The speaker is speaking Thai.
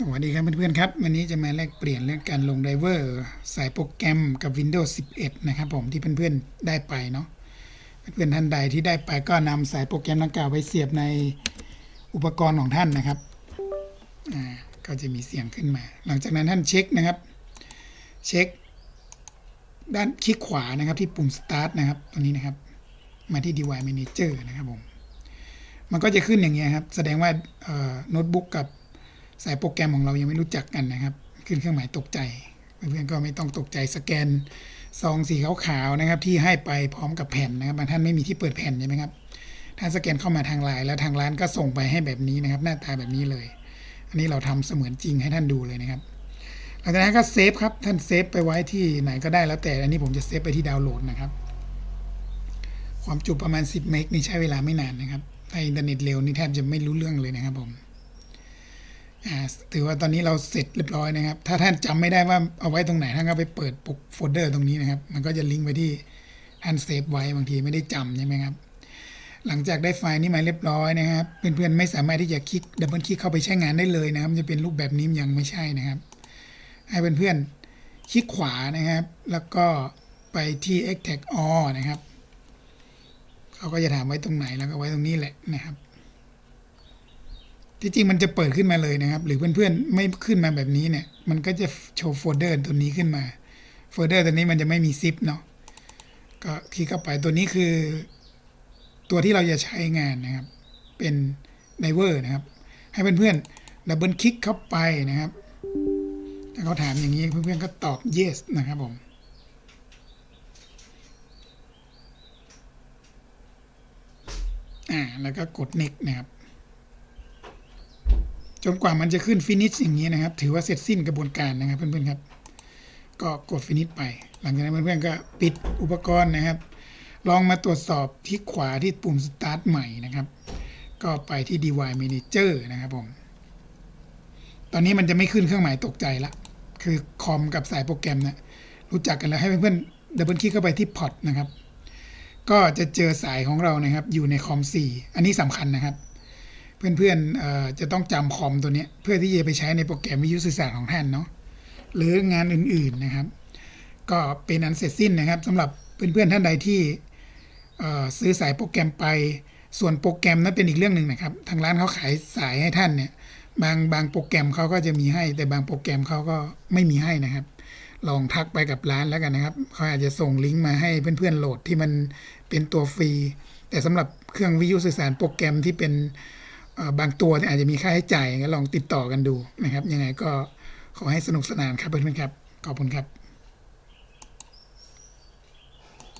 สวัสดีครับเพื่อนๆครับ วันนี้จะมาแลกเปลี่ยนเรื่องการลงไดเวอร์สายโปรแกรมกับ Windows 11 นะครับผมที่เพื่อนๆได้ไปเนาะเพื่อนๆท่านใดที่ได้ไปก็นำสายโปรแกรมดังกล่าวไปเสียบในอุปกรณ์ของท่านนะครับอ่าก็จะมีเสียงขึ้นมา หลังจากนั้นท่านเช็คนะครับ เช็ค ด้านคลิกขวานะครับที่ปุ่ม start นะครับตรงนี้นะครับ มาที่ device manager นะครับผมมันก็จะขึ้นอย่างเงี้ยครับ แสดงว่าโน้ตบุ๊กกับ สายโปรแกรมของเรายังไม่รู้จักกันนะครับ ขึ้นเครื่องหมายตกใจ เพื่อนๆก็ไม่ต้องตกใจสแกนซองสีขาวๆนะครับ ที่ให้ไปพร้อมกับแผ่นนะครับบางท่านไม่มีที่เปิดแผ่นใช่ไหมครับถ้านสแกนเข้ามาทางไลน์แล้วทางร้านก็ส่งไปให้แบบนี้นะครับ หน้าตาแบบนี้เลย อันนี้เราทำเสมือนจริงให้ท่านดูเลยนะครับหลังจากนั้นก็เซฟครับท่านเซฟไปไว้ที่ไหนก็ได้แล้วแต่อันนี้ผมจะเซฟไปที่ดาวน์โหลดนะครับ ความจุประมาณ 10 เมกนี่ใช้เวลาไม่นานนะครับถ้าอินเทอร์เน็ตเร็วนี่แทบจะไม่รู้เรื่องเลยนะครับผม ถือว่าตอนนี้เราเสร็จเรียบร้อยนะครับ ถ้าท่านจำไม่ได้ว่าเอาไว้ตรงไหนท่านก็ไปเปิดปุกโฟลเดอร์ตรงนี้นะครับ มันก็จะลิงก์ไปที่ท่านเซฟไว้บางทีไม่ได้จำใช่ไหมครับ หลังจากได้ไฟล์นี้มาเรียบร้อยนะครับ เพื่อนๆไม่สามารถที่จะคลิกดับเบิลคลิกเข้าไปใช้งานได้เลยนะครับจะเป็นรูปแบบนี้ยังไม่ใช่นะครับ ให้เพื่อนๆคลิกขวานะครับ แล้วก็ไปที่ extract all นะครับเขาก็จะถามไว้ตรงไหนแล้วก็ไว้ตรงนี้แหละนะครับ ที่จริงมันจะเปิดขึ้นมาเลยนะครับ หรือเพื่อนๆไม่ขึ้นมาแบบนี้เนี่ย มันก็จะโชว์โฟลเดอร์ตัวนี้ขึ้นมา โฟลเดอร์ตัวนี้มันจะไม่มีซิปเนาะ ก็คลิกเข้าไปตัวนี้คือ ตัวที่เราจะใช้งานนะครับ เป็นไดเวอร์นะครับ ให้เพื่อนๆดับเบิลคลิกเข้าไปนะครับ ถ้าเขาถามอย่างนี้เพื่อนๆก็ตอบ yes นะครับผมอ่าแล้วก็กด next นะครับ จนกว่ามันจะขึ้น finish อย่างนี้นะครับ ถือว่าเสร็จสิ้นกระบวนการนะครับเพื่อนๆครับ ก็กด finish ไป หลังจากนั้นเพื่อนๆก็ปิดอุปกรณ์นะครับ ลองมาตรวจสอบที่ขวาที่ปุ่ม start ใหม่นะครับ ก็ไปที่ device manager นะครับผม ตอนนี้มันจะไม่ขึ้นเครื่องหมายตกใจละ คือคอมกับสายโปรแกรมนะรู้จักกันแล้วให้เพื่อนๆดับเบิลคลิกเข้าไปที่พอร์ตนะครับ ก็จะเจอสายของเรานะครับ อยู่ในคอม4อันนี้สำคัญนะครับ เพื่อนๆเอ่อจะต้องจำคอมตัวนี้เพื่อที่จะไปใช้ในโปรแกรมวิทยุสื่อสารของท่านเนาะหรืองานอื่นๆนะครับ ก็เป็นอันเสร็จสิ้นนะครับสำหรับเพื่อนๆท่านใดที่ซื้อสายโปรแกรมไป ส่วนโปรแกรมนั้นเป็นอีกเรื่องหนึ่งนะครับ ทางร้านเขาขายสายให้ท่านเนี่ยบางบางโปรแกรมเขาก็จะมีให้ แต่บางโปรแกรมเขาก็ไม่มีให้นะครับ ลองทักไปกับร้านแล้วกันนะครับเขาอาจจะส่งลิงก์มาให้เพื่อนๆโหลดที่มันเป็นตัวฟรี แต่สำหรับเครื่องวิทยุสื่อสารโปรแกรมที่เป็น บางตัวเนี่ยอาจจะมีค่าใช้จ่ายก็ลองติดต่อกันดูนะครับ ยังไงก็ขอให้สนุกสนานครับเพื่อนๆครับ ขอบคุณครับ